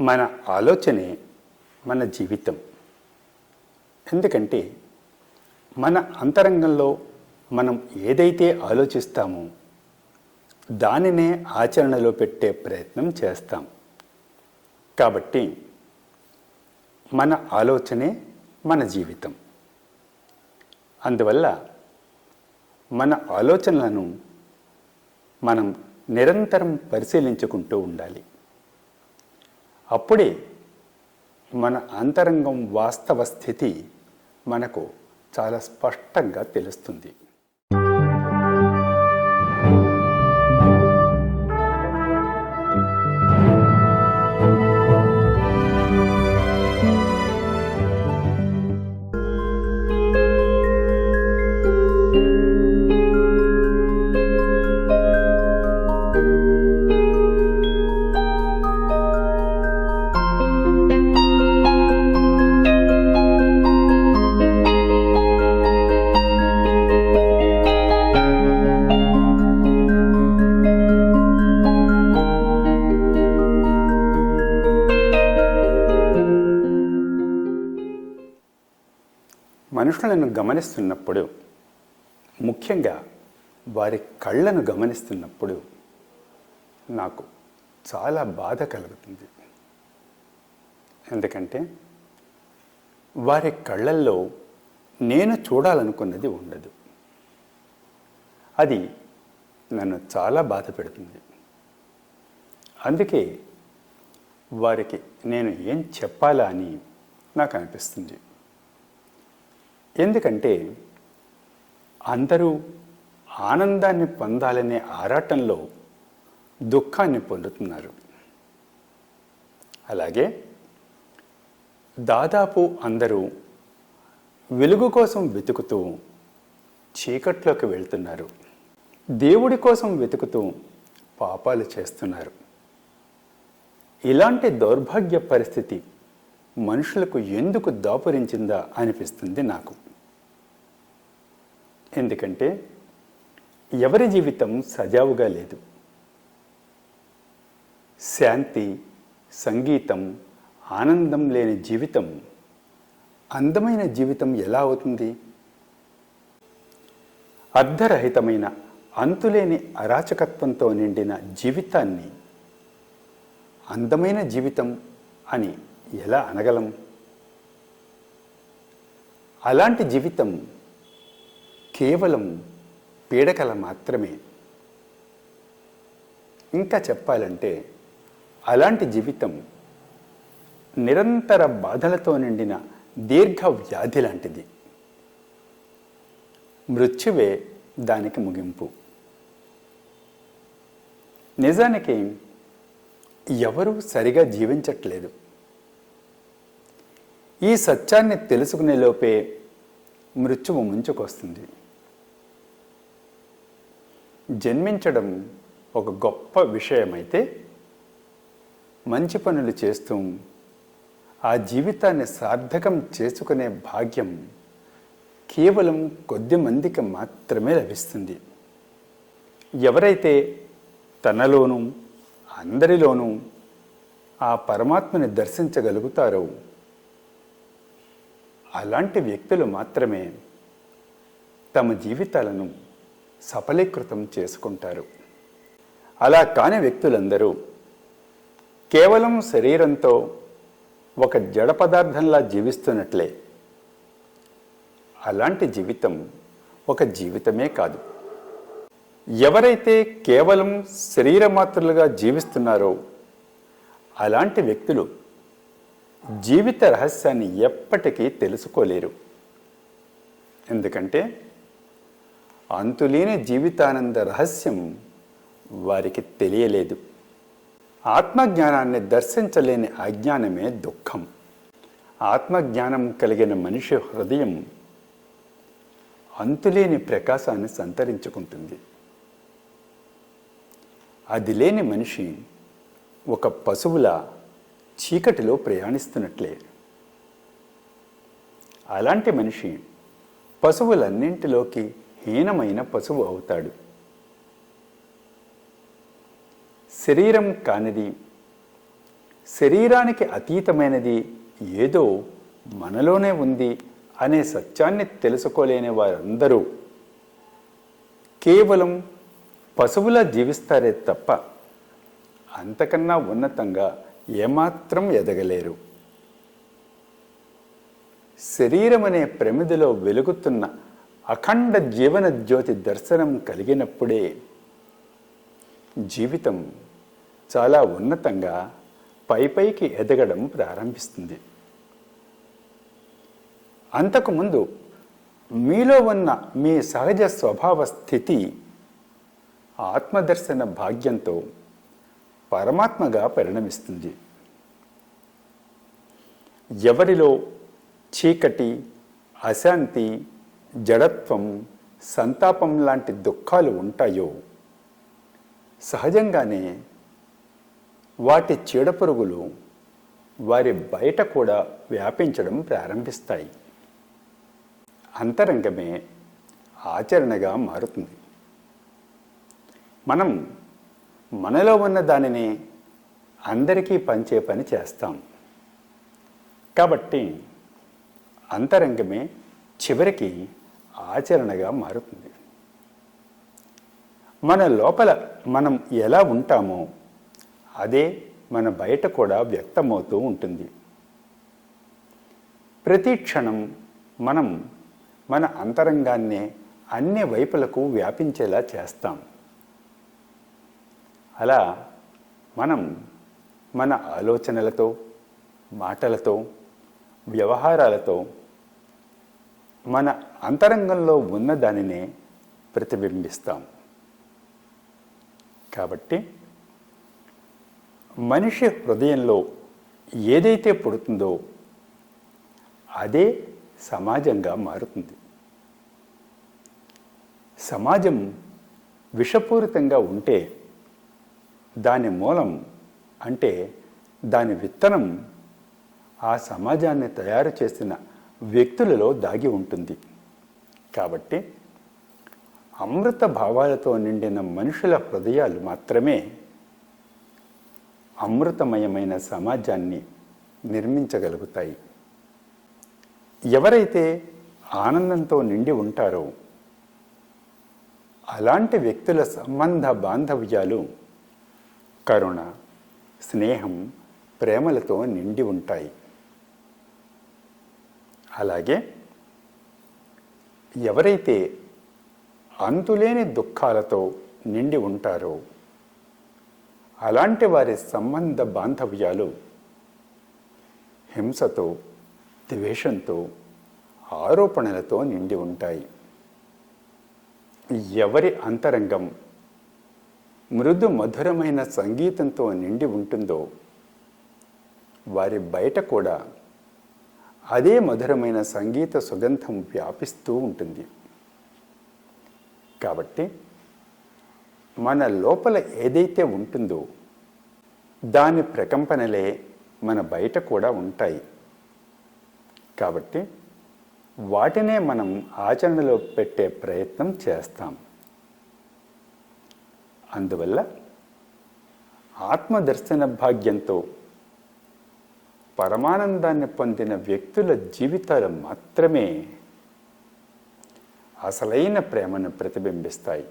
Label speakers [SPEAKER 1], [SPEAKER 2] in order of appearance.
[SPEAKER 1] మన ఆలోచనే మన జీవితం. ఎందుకంటే మన అంతరంగంలో మనం ఏదైతే ఆలోచిస్తామో దానినే ఆచరణలో పెట్టే ప్రయత్నం చేస్తాం. కాబట్టి మన ఆలోచనే మన జీవితం. అందువల్ల మన ఆలోచనలను మనం నిరంతరం పరిశీలించుకుంటూ ఉండాలి. అప్పుడే మన అంతరంగం వాస్తవ స్థితి మనకు చాలా స్పష్టంగా తెలుస్తుంది. మనుషులను గమనిస్తున్నప్పుడు ముఖ్యంగా వారి కళ్ళను గమనిస్తున్నప్పుడు నాకు చాలా బాధ కలుగుతుంది. ఎందుకంటే వారి కళ్ళల్లో నేను చూడాలనుకున్నది ఉండదు. అది నన్ను చాలా బాధ పెడుతుంది. అందుకే వారికి నేను ఏం చెప్పాలా అని నాకు అనిపిస్తుంది. ఎందుకంటే అందరూ ఆనందాన్ని పొందాలనే ఆరాటంలో దుఃఖాన్ని పొందుతున్నారు. అలాగే దాదాపు అందరూ వెలుగు కోసం వెతుకుతూ చీకట్లోకి వెళ్తున్నారు. దేవుడి కోసం వెతుకుతూ పాపాలు చేస్తున్నారు. ఇలాంటి దౌర్భాగ్య పరిస్థితి మనుషులకు ఎందుకు దాపురించిందా అనిపిస్తుంది నాకు. ఎందుకంటే ఎవరి జీవితం సజావుగా లేదు. శాంతి సంగీతం ఆనందం లేని జీవితం అందమైన జీవితం ఎలా అవుతుంది? అర్ధరహితమైన అంతులేని అరాచకత్వంతో నిండిన జీవితాన్ని అందమైన జీవితం అని ఎలా అనగలం? అలాంటి జీవితం కేవలం పీడకల మాత్రమే. ఇంకా చెప్పాలంటే అలాంటి జీవితం నిరంతర బాధలతో నిండిన దీర్ఘ వ్యాధి లాంటిది. మృత్యువే దానికి ముగింపు. నిజానికి ఎవరూ సరిగా జీవించట్లేదు. ఈ సత్యాన్ని తెలుసుకునే లోపే మృత్యువు ముంచుకొస్తుంది. జన్మించడం ఒక గొప్ప విషయమైతే మంచి పనులు చేస్తూ ఆ జీవితాన్ని సార్థకం చేసుకునే భాగ్యం కేవలం కొద్ది మందికి మాత్రమే లభిస్తుంది. ఎవరైతే తనలోనూ అందరిలోనూ ఆ పరమాత్మని దర్శించగలుగుతారో అలాంటి వ్యక్తులు మాత్రమే తమ జీవితాలను సఫలీకృతం చేసుకుంటారు. అలా కాని వ్యక్తులందరూ కేవలం శరీరంతో ఒక జడ పదార్థంలా జీవిస్తున్నట్లే. అలాంటి జీవితం ఒక జీవితమే కాదు. ఎవరైతే కేవలం శరీరమాత్రులుగా జీవిస్తున్నారో అలాంటి వ్యక్తులు జీవిత రహస్యాన్ని ఎప్పటికీ తెలుసుకోలేరు. ఎందుకంటే అంతులేని జీవితానంద రహస్యం వారికి తెలియలేదు. ఆత్మజ్ఞానాన్ని దర్శించలేని అజ్ఞానమే దుఃఖం. ఆత్మజ్ఞానం కలిగిన మనిషి హృదయం అంతులేని ప్రకాశాన్ని సంతరించుకుంటుంది. అది లేని మనిషి ఒక పశువుల చీకటిలో ప్రయాణిస్తున్నట్లే. అలాంటి మనిషి పశువులన్నింటిలోకి హీనమైన పశువు అవుతాడు. శరీరం కానిది శరీరానికి అతీతమైనది ఏదో మనలోనే ఉంది అనే సత్యాన్ని తెలుసుకోలేని వారందరూ కేవలం పశువులా జీవిస్తారే తప్ప అంతకన్నా ఉన్నతంగా ఏమాత్రం ఎదగలేరు. శరీరం అనే ప్రమిదిలో వెలుగుతున్న అఖండ జీవన జ్యోతి దర్శనం కలిగినప్పుడే జీవితం చాలా ఉన్నతంగా పైపైకి ఎదగడం ప్రారంభిస్తుంది. అంతకుముందు మీలో ఉన్న మీ సహజ స్వభావ స్థితి ఆత్మదర్శన భాగ్యంతో పరమాత్మగా పరిణమిస్తుంది. ఎవరిలో చీకటి అశాంతి జడత్వం సంతాపం లాంటి దుఃఖాలు ఉంటాయో సహజంగానే వాటి చీడపురుగులు వారి బయట కూడా వ్యాపించడం ప్రారంభిస్తాయి. అంతరంగమే ఆచరణగా మారుతుంది. మనం మనలో ఉన్న దానిని అందరికీ పంచే పని చేస్తాం. కాబట్టి అంతరంగమే చివరికి ఆచరణగా మారుతుంది. మన లోపల మనం ఎలా ఉంటామో అదే మన బయట కూడా వ్యక్తమవుతూ ఉంటుంది. ప్రతి క్షణం మనం మన అంతరంగాన్నే అన్ని వైపులకు వ్యాపించేలా చేస్తాం. అలా మనం మన ఆలోచనలతో మాటలతో వ్యవహారాలతో మన అంతరంగంలో ఉన్న దానినే ప్రతిబింబిస్తాం. కాబట్టి మనిషి హృదయంలో ఏదైతే పుడుతుందో అదే సమాజంగా మారుతుంది. సమాజం విషపూరితంగా ఉంటే దాని మూలం అంటే దాని విత్తనం ఆ సమాజాన్ని తయారు చేసిన వ్యక్తులలో దాగి ఉంటుంది. కాబట్టి అమృత భావాలతో నిండిన మనుషుల హృదయాలు మాత్రమే అమృతమయమైన సమాజాన్ని నిర్మించగలుగుతాయి. ఎవరైతే ఆనందంతో నిండి ఉంటారో అలాంటి వ్యక్తుల సంబంధ బాంధవ్యాలు కరుణ స్నేహం ప్రేమలతో నిండి ఉంటాయి. అలాగే ఎవరైతే అంతులేని దుఃఖాలతో నిండి ఉంటారో అలాంటి వారి సంబంధ బాంధవ్యాలు హింసతో ద్వేషంతో ఆరోపణలతో నిండి ఉంటాయి. ఎవరి అంతరంగం మృదు మధురమైన సంగీతంతో నిండి ఉంటుందో వారి బయట కూడా అదే మధురమైన సంగీత సుగంధం వ్యాపిస్తూ ఉంటుంది. కాబట్టి మన లోపల ఏదైతే ఉంటుందో దాని ప్రకంపనలే మన బయట కూడా ఉంటాయి. కాబట్టి వాటినే మనం ఆచరణలో పెట్టే ప్రయత్నం చేస్తాం. అందువల్ల ఆత్మదర్శన భాగ్యంతో పరమానందాన్ని పొందిన వ్యక్తుల జీవితాలు మాత్రమే అసలైన ప్రేమను ప్రతిబింబిస్తాయి.